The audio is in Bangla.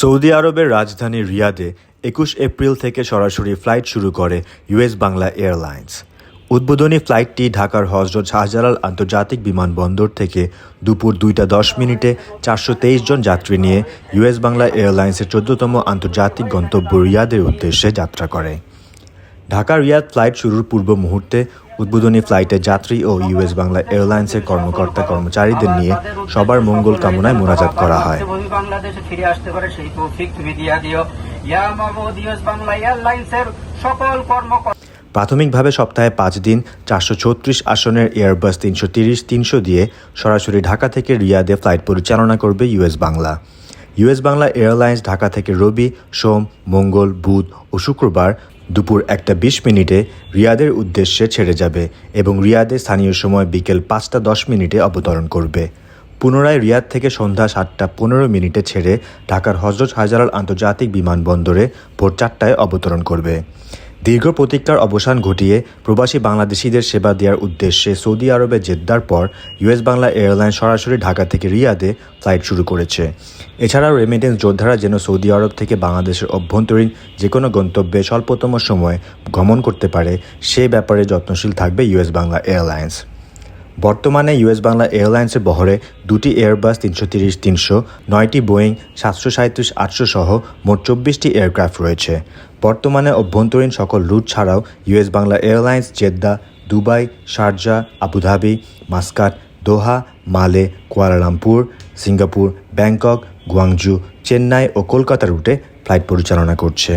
সৌদি আরবের রাজধানী রিয়াদে একুশ এপ্রিল থেকে সরাসরি ফ্লাইট শুরু করে ইউএস বাংলা এয়ারলাইন্স। উদ্বোধনী ফ্লাইটটি ঢাকার হজরত শাহজালাল আন্তর্জাতিক বিমানবন্দর থেকে দুপুর দুইটা দশ মিনিটে চারশো তেইশ জন যাত্রী নিয়ে ইউএস বাংলা এয়ারলাইন্সের চোদ্দতম আন্তর্জাতিক গন্তব্য রিয়াদের উদ্দেশ্যে যাত্রা করে। ঢাকা রিয়াদ ফ্লাইট শুরুর পূর্ব মুহূর্তে উদ্বোধনী ফ্লাইটে যাত্রী ও ইউএস বাংলা এয়ারলাইন্সের কর্মকর্তা কর্মচারীদের নিয়ে সবার মঙ্গল কামনায় মোনাজাত করা হয়। বাংলাদেশে ফিরে আসতে পারে সেই তৌফিক তুমি দিয়া দিও। ইয়া মাহমুদ ইউএস বাংলা এয়ারলাইন্সের সকল কর্মকর্তা প্রাথমিকভাবে সপ্তাহে পাঁচ দিন চারশো ছত্রিশ আসনের এয়ারবাস তিনশো তিরিশ তিনশো দিয়ে সরাসরি ঢাকা থেকে রিয়াদে ফ্লাইট পরিচালনা করবে US Bangla. US Bangla airlines Dhaka থেকে রবি, সোম, মঙ্গল, বুধ ও শুক্রবার দুপুর একটা বিশ মিনিটে রিয়াদের উদ্দেশ্যে ছেড়ে যাবে এবং রিয়াদে স্থানীয় সময় বিকেল পাঁচটা দশ মিনিটে অবতরণ করবে। পুনরায় রিয়াদ থেকে সন্ধ্যা সাতটা পনেরো মিনিটে ছেড়ে ঢাকার হজরত হাজারাল আন্তর্জাতিক বিমানবন্দরে ভোর চারটায় অবতরণ করবে। দীর্ঘ প্রতীক্ষার অবসান ঘটিয়ে প্রবাসী বাংলাদেশিদের সেবা দেওয়ার উদ্দেশ্যে সৌদি আরবে জেদ্দার পর ইউএস বাংলা এয়ারলাইন সরাসরি ঢাকা থেকে রিয়াদে ফ্লাইট শুরু করেছে। এছাড়াও রেমিটেন্স যোদ্ধারা যেন সৌদি আরব থেকে বাংলাদেশের অভ্যন্তরীণ যে কোনো গন্তব্যে স্বল্পতম সময়ে গমন করতে পারে, সে ব্যাপারে যত্নশীল থাকবে ইউএস বাংলা এয়ারলাইন্স। বর্তমানে ইউএস বাংলা এয়ারলাইন্সের বহরে দুটি এয়ারবাস তিনশো তিরিশ, তিনশো, নয়টি বোয়িং সাতশো সাঁত্রিশ আটশো সহ মোট চব্বিশটি এয়ারক্রাফট রয়েছে। বর্তমানে অভ্যন্তরীণ সকল রুট ছাড়াও US Bangla airlines, Jeddah, Dubai, Sharjah, Abu Dhabi, Muscat, Doha, Male Kuala Lumpur Singapore, Bangkok, Guangzhou, Chennai ও কলকাতা রুটে ফ্লাইট পরিচালনা করছে।